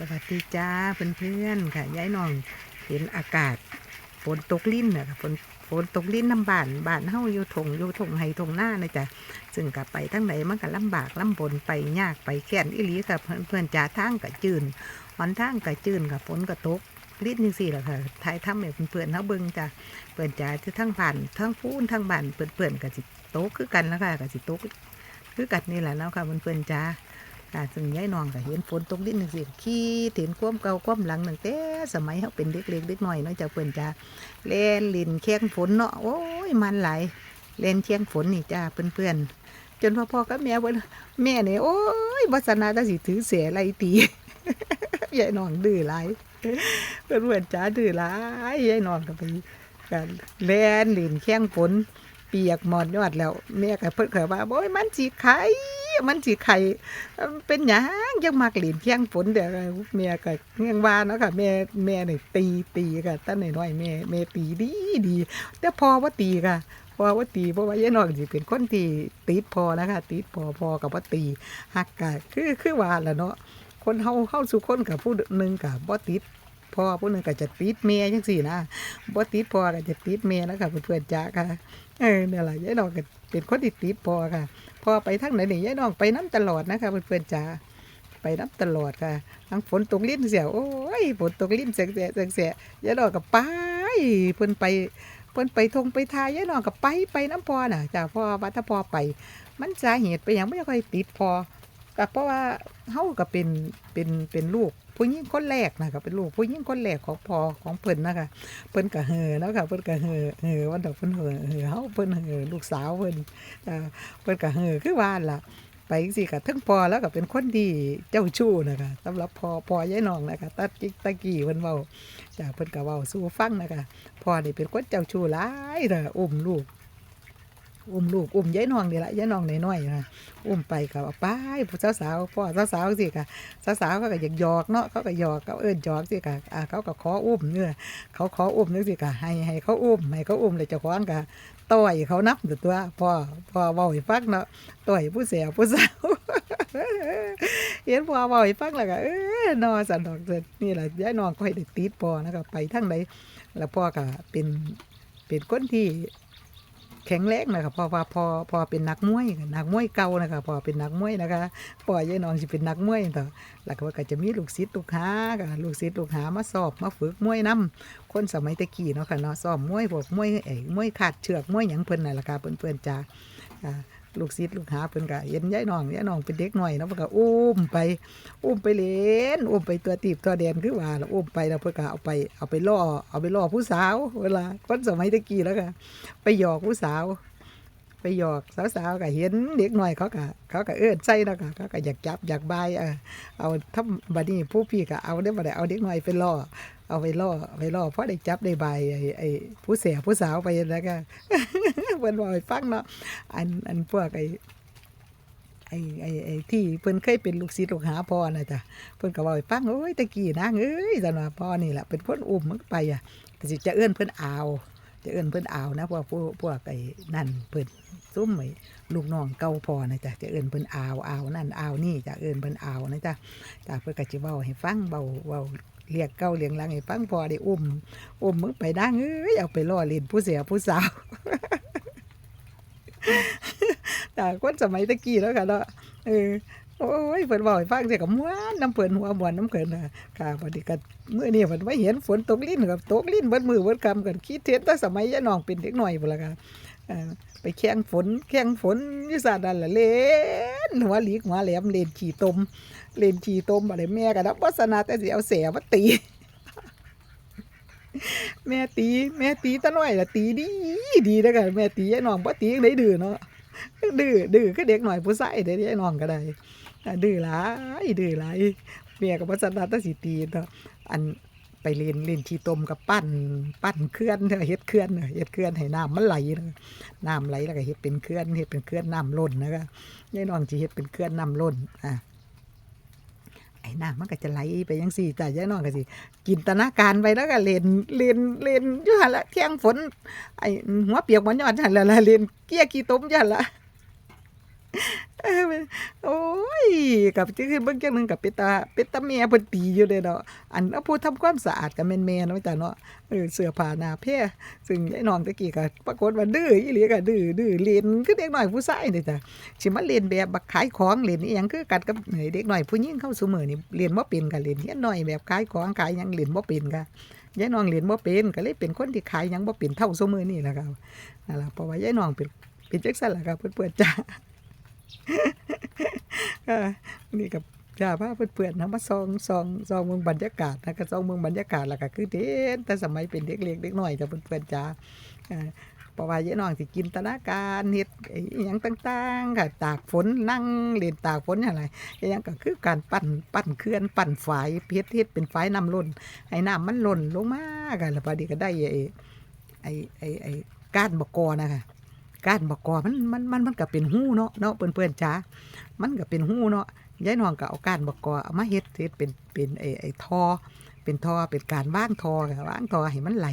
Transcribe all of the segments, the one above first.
สวัสดีจ้าเพื่อนๆค่ะย้ายน้องเห็นอากาศฝนตกลิ้นน่ะค่ะฝนฝนตกลิ้นน้ำบานบานเฮาอยู่งอยู่งไห้ทงหน้านะจ๊ะซึ่งกลับไปทั้งไหนมันก็ลำบากลำบนไปยากไปแค้นอีหลีค่ะเพื่อนๆจ้าทางก็จืนหอนทางก็จืนค่ะฝนก็ตกลิ้นจังซี่หละค่ะทายทำให้เพื่อนๆเฮาเบิ่งจ้ะเพื่อนจ้าที่ทั้งผ่านทั้งพูนทั้งบ้านเพื่อนๆก็สิตกคือกันแล้วค่ะก็สิตกคือกันนี่แหละเนาะค่ะเพื่อนๆจ้า ค่ะซึ่งยายนองก็เห็นฝนตกดินนึงสิขี้เห็นความเก่าความหลังตั้งแต่สมัยเขาเป็นเด็กเล็กเด็กน้อยเนาะจ้าเพิ่นจ้าเล่นลินแข้งฝนเนาะโอ้ยมันไหลเล่นแข้งฝนนี่จ้าเพื่อนๆจนพ่อพ่อกับแม่เพิ่นแม่เนี่ยโอ้ยวัสนาตาสิถือเสียไรตียายนองดื้อหลเพื่อนเพื่อนๆจ้าดื้อหลยายนองก็ไปกันเล่นลินแข้งฝนเปียกหมอนยอดแล้วแม่ก็เพิ่นก็ว่าโอ้ยมันสิไข่ มันสิไข่เป็นหยังยังมากเหรียญเที่ยงฝนเดี๋ยวแม่ก็ยังว่าเนาะค่ะแม่แม่นี่ตีตีค่ะตั้งน้อยๆแม่แม่ตีดีดี แต่พอว่าตีค่ะพอว่าตีเพราะว่ายายน้องสิเป็นคนที่ติดพอนะคะติดพอพอกับว่าตีหักกะคือคือว่าแหละเนาะคนเฮาเฮาสู่คนกับผู้หนึ่งกับบ่ติด พอผู้หนึงก็จะติดแม่จังซี่นะบ่ติดพอก็จะติดแม่แล้วค่ะเพื่อนๆจ้าค่ะเออเนี่ยล่ะยายน้องก็เป็นคนที่ติดพอค่ะพ่อไปทางไหนนี่ยายน้องไปน้ำตลอดนะคะเพื่อนๆจ๋าไปน้ำตลอดค่ะทั้งฝนตกลิ้นเสียวโอ้ยฝนตกลิ้นเสียเสียเสียยายน้องก็ไปเพิ่นไปเพิ่นไปทงไปทายยายน้องก็ไปไปน้ำพอน่ะจ้าพ่อวัดถ้าพอไป มันสาเหตุไปอย่างไม่ค่อยติดพอ ก็เพราะว่าเฮาก็เป็นเป็นเป็นลูกผู้หญิงคนแรกนะคะเป็นลูกผู้หญิงคนแรกของพ่อของเพิ่นนะคะเพิ่นก็เหอเนาะค่ะเพิ่นก็เหอเหอวันดอกเพิ่นเหอเหอเฮาเพิ่นเหอลูกสาวเพิ่นเพิ่นก็เฮือคือว่าล่ะไปจังซี่ก็ทั้งพอแล้วก็เป็นคนดีเจ้าชู้นะคะสำหรับพอพอยายน้องนะคะตัดกิกตะกี้เพิ่นเว้าจ้าเพิ่นก็เว้าสู่ฟังนะคะพ่อนี่เป็นคนเจ้าชู้หลายเด้ออุ้มลูก อุ้มลูกอุ้มยายน้องนี่ละยายน้องน้อยๆนะอุ้มไปก็เอาไปผู้สาวๆพ่อสาวๆสิค่ะสาวๆเขาก็อยากหยอกเนาะเขาก็หยอกเขาเอิ้นหยอกสิค่ะอ่าเขาก็ขออุ้มเนื้อเขาขออุ้มนึกสิค่ะให้ให้เขาอุ้มให้เขาอุ้มเลยเจ้าของก็ต่อยเขานับตัวพ่อพ่อเว้าให้ฟังเนาะต่อยผู้เสียผู้สาวเห็นพ่อเว้าให้ฟังแล้วก็เออนอสันดอกเสร็จนี่แหละยายน้องก็ให้ติดพ่อนะครับไปทั้งใดแล้วพ่อก็เป็นเป็นคนที่ แข็งแรงนะครับพอว่าพอพอเป็นนักมวยนักมวยเก่านะคะพอเป็นนักมวยนะคะพอยายน้องจะเป็นนักมวยต่อแล้วก็ก็จะมีลูกศิษย์ลูกหาค่ะลูกศิษย์ลูกหามาสอบมาฝึกมวยนํคนสมัยตะกี้เนาะค่ะเนาะสอบมวยพวกมวยไอ้มวยขาดเชือกมวยหยังเพิ่นน่ะล่ะค่ะเพิ่นๆจ้า ลูกศิษย์ลูกหาเพิ่นก็เห็นยายน้องยายน้องเป็นเด็กหน่อยเนาะเพิ่นก็อุ้มไปอุ้มไปเล่นอุ้มไปตัวตีบตัวแดนคือว่าแล้วอุ้มไปแล้วเพิ่นก็เอาไปเอาไปล่อเอาไปล่อผู้สาว เวลาคนสมัยตะกี้แล้วก็ไปหยอกผู้สาว ไปหยอกสาวๆก็เห็นเด็กหน่อยเขาก็เขาก็เอิ้นใส่แล้วก็เขาก็อยากจับอยากบายเออเอาทำบัดนี้ผู้พี่ก็เอาได้บ่ได้เอาเด็กหน่อยไปล่อเอาไปล่อไปล่อเพราะได้จับได้บายไอ้ไอ้ผู้เสียผู้สาวไปแล้วก็เพิ่นบอกให้ฟังเนาะอันอันพวกไอ้ไอ้ไอ้ไอ้ที่เพิ่นเคยเป็นลูกศิษย์ลูกหาพ่อน่ะจ้ะเพิ่นก็บอกให้ฟังโอ้ยตะกี้นางเอ้ยจังว่าพ่อนี่แหละเป็นคนอุ้มมันไปอะแต่สิจะเอื้อนเพิ่นเอา จะเอื้อนเพิ่นอาวนะพวกพวกพวกไอ้นั่นเพิ่นซุ่มไอ้ลูกน้องเก่าพอนะจ๊ะจะเอิ้นเพิ่นอาวอาวนั่นอานี่จะเอิ้นเพิ่นอาวนะจ๊ะจ้ะเพิ่นก็สิเว้าให้ฟังเบาเว้าเรียกเก่าเรียงลังให้ฟังพอได้อุ้มอุ้มมึงไปนางเอ้ยเอาไปล่อเล่นผู้เสียผู้สาวแต่คนสมัยตะกี้แล้วค่ะเนาะเออ โอ้ยเพิ่นเว้าให้ฟังเสียก็ม่วนน้ำเพิ่นหัวม่วนน้ำเพิ่นน่ะค่ะบัดนี้ก็มื้อนี้เพิ่นมาเห็นฝนตกลิ้นกับตกลิ้นเบิดมือเบิดคำกันคิดเห็นแต่สมัยยายน้องเป็นเด็กน้อยพุ่นล่ะค่ะเอ่อไปแข่งฝนแข่งฝนอยี่สาดันละเล่นหัวหลีกหัวแหลมเล่นขี่ตมเล่นขี่ตมอะไรแม่ก็นับวัสนาแต่สิเอาเสียมาตี แม่ตี แม่ตีตะน้อยละตีดีดีแล้วกันแม่ตีไอ้น้องบ่ตียังได้ดื้อเนาะดื้อดื้อคือเด็กหน่อยผู้ชายเด้ไอ้น้องก็ได้ ดื้อหลายดื้อหลายแม่ก็วัสนาต่สิตีเนาะอันไปเล่นเล่นชีตมกับปั้นปั้นเคลื่อนเด้อเฮ็ดเคลื่อนเฮ็ดเคลื่อนให้น้ำมันไหลเด้อน้ำไหลแล้วก็เฮ็ดเป็นเคลื่อนเฮ็ดเป็นเคลื่อนน้ำล้นนะคะยายน้องสิเฮ็ดเป็นเคลื่อนน้ำล้นอะไอ้น้ำมันก็จะไหลไปจังซี่แต่ยายน้องก็สิจินตนาการไปแล้วก็เล่นเล่นเล่นยู่หั่นละเที่ยงฝนไอ้หัวเปียกมันยอดหันละละเล่นเกี้ยขี้ตมยันละ โอ้ยกับที่คือเบิ่งจังหนึงกับเป็นตาเป็นตาแม่เพิ่นตีอยู่เด้เนาะอันเอาผู้ทำความสะอาดก็แม่นแม่เนาะจ้ะเนาะเออเสื้อผ้าหน้าเพ่ซึ่งไอ้น้องตะกี้ก็ปรากฏว่าดื้ออีหลีก็ดื้อดื้อเล่นคือเด็กน้อยผู้ชายนี่จ้ะสิมาเล่นแบบบักขายของเล่นอีหยังคือกันกับเด็กน้อยผู้หญิงเข้าสู่มื้อนี่เรียนบ่เป็นก็เล่นเฮียนน้อยแบบขายของขายหยังเล่นบ่เป็นก็ยายน้องเล่นบ่เป็นก็เลยเป็นคนที่ขายหยังบ่เป็นเท่าซุมื้อนี่แหละครับนั่นล่ะเพราะว่ายายน้องเป็นเป็นจังซั่นล่ะครับเพิ่นๆจ้า นี่กับจ่าพาเพื่อนๆนะมาซองซองซองเมืองบรรยากาศนะก็ซองเมืองบรรยากาศล้วก็คือเด่นแต่สมัยเป็นเด็กเล็กเด็กน้อยจ้ะเพื่อนๆจ้าอ่าเพราะว่าเยอะน้องสิจินตนาการเฮ็ดอ้อิหยังต่างๆค่ะตากฝนนั่งเล่นตากฝนอย่างไรอิหยังก็คือการปั่นปั่นเคลื่อนปั่นฝายเฮ็ดเฮ็ดเป็นฝายน้ำล้นให้น้ำมันล้นลงมากันแล้วพอดีก็ได้ไอ้ไอ้ไอ้ก้านบกกอนะคะ ก้านบกกอมันมันมันมันก็เป็นหู้เนาะเนาะเพื่อนๆจ้ามันก็เป็นหู้เนาะยายน้องก็เอาก้านบกกอเอามาเฮ็ดเฮ็ดเป็นเป็นไอ้ไอ้ทอ เป็นทอเป็นการว่างทอค่ะว่างทอให้มันไหล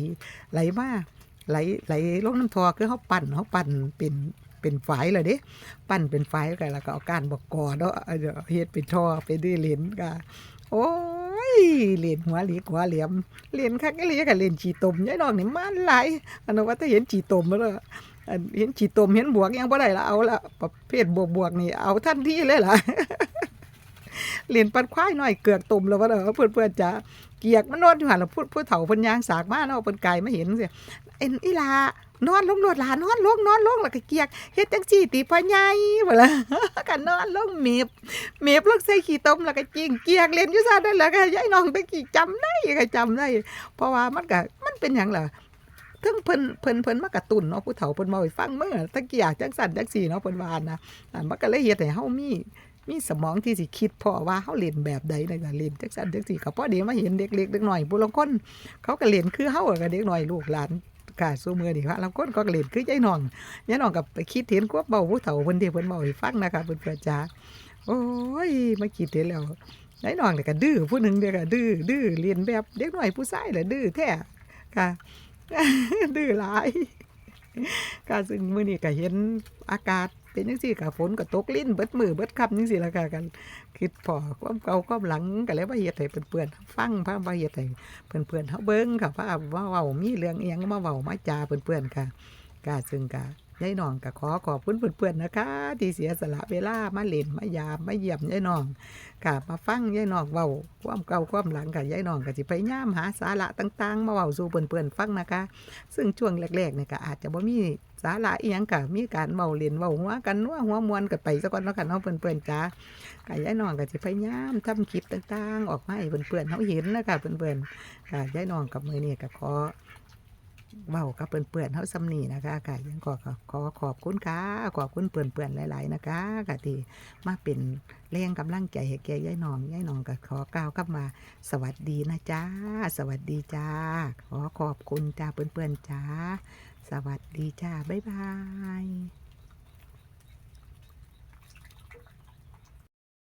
ไหลมาไหลไหลลงน้ำทอคือเขาปั่นเขาปั่นเป็นเป็นฝายเลยเด้ปั่นเป็นฝายกันแล้วก็เอาก้านบกกอเนาะเอาเดี๋ยวเฮ็ดเป็นทอไปดื้อเหรียญก็โอ้ยเหรียญหัวเหลียหัวเหลี่ยมเหรียญคักเหรียญกับเหรียญจีตมยายน้องนี่มันไหลายอันนั้นว่าถ้าเห็นจีตมแล้ว เห็นฉีดตมเห็นบวกยังบ่ได้ละเอาละประเภทบวกบวกนี่เอาทันที่เลยล่ะเรียนปัดควายหน่อยเกือกตมแล้วว่าเด้อเพื่อนเพื่อนๆจ้าเกียกมันนอนอยู่หันแล้วพูดพูดเฒ่าพิ่นยางสากมาเนาะเพิ่นไก่มาเห็นสิเอ็นอีลานอนลงโลดหลานอนลงนอนลงแล้วก็เกียกเฮ็ดจังซี่ติพ่อใหญ่บ่ล่ะก็นอนลงเมีบเมีบลงใส่ขี้ตมแล้วก็จิงเกียกเล่นอยู่ซ่านั่นแหละก็ยายน้องตะกี้จำได้ก็จำได้ เพราะว่ามันก็มันเป็นหยังล่ะ ถึงเพิ่นเพิ่นเพิ่นมากระตุ้นเนาะผู้เฒ่าเพิ่นมาให้ฟังเมื่อตะกี้อยากจังสั่นจังซี่เนาะเพิ่นว่านะอ่ามันก็เลยเฮ็ดให้เฮามีมีสมองที่สิคิดพอว่าเฮาเล่นแบบใดนะก็เล่นจังสั่นจังซี่ก็พอดีมาเห็นเด็กเล็กเด็กน้อยผู้ลางคนเขาก็เล่นคือเฮาอะก็เด็กน้อยลูกหลานค่ะสู้มือนี่ว่าลางคนก็เล่นคือยายน้องยายน้องก็ไปคิดเห็นควบเบาผู้เฒ่าเพิ่นที่เพิ่นเว้าให้ฟังนะคะเพิ่นเพื่อจ้าโอ้ยมาคิดเห็นแล้วยายน้องนี่ก็ดื้อผู้หนึงเด้อก็ดื้อดื้อเรียนแบบเด็กน้อยผู้ชายแหละดื้อแท้ค่ะ ดื้อหลายก็ซึ่งมื้อนี้ก็เห็นอากาศเป็นจังซี่ก็ฝนก็ตกลิ้นเบิดมือเบิดค่ำจังซี่ล่ะค่ะกันคิดพอความเก่าความหลังก็แล้ว่าเฮ็ดให้เพื่อนๆฟังพาว่าเฮ็ดให้เพื่อนๆเฮาเบิ่งค่ะว่าว่าเว้ามีเรื่องอีหยังมาเว้ามาจาเพื่อนๆค่ะก็ซึ่งก็ ยายน้องก็ขอขอบคุณเพื่อนๆนะคะ ที่เสียสละเวลามาเล่นมายามมาเยี่ยมยายน้องค่ะมาฟังยายน้องเว้าความเก่าความหลังค่ะยายน้องก็สิพยายามหาสาระต่างๆ มาเว้าสู่เพื่อนๆฟังนะคะ ซึ่งช่วงแรกๆเนี่ยก็อาจจะบ่มีสาระอีหยังก็มีการเว้าเล่นเว้าหัวกันนัวหัวมวนกันไปซะก่อนเนาะค่ะเนาะเพื่อนๆจ้าก็ยายน้องก็สิพยายามทำคลิปต่างๆ ออกมาให้เพื่อนๆเฮาเห็นนะคะเพื่อนๆค่ะยายน้องกับมื้อนี้ก็ขอ เว้ากับเปื่อนๆเฮาซำนีนะคะค่ะยังขอขอขอบคุณค่ะขอบคุณเปื่อนๆหลาย ๆ นะคะค่ะที่มาเป็นแรงกำลังใจให้แก่ยายน้องยายน้องก็ขอกล่าวกลับมา สวัสดีนะจ้าสวัสดีจ้า ขอขอบคุณจ้าเปื่อนๆจ้า สวัสดีจ้าบ๊ายบาย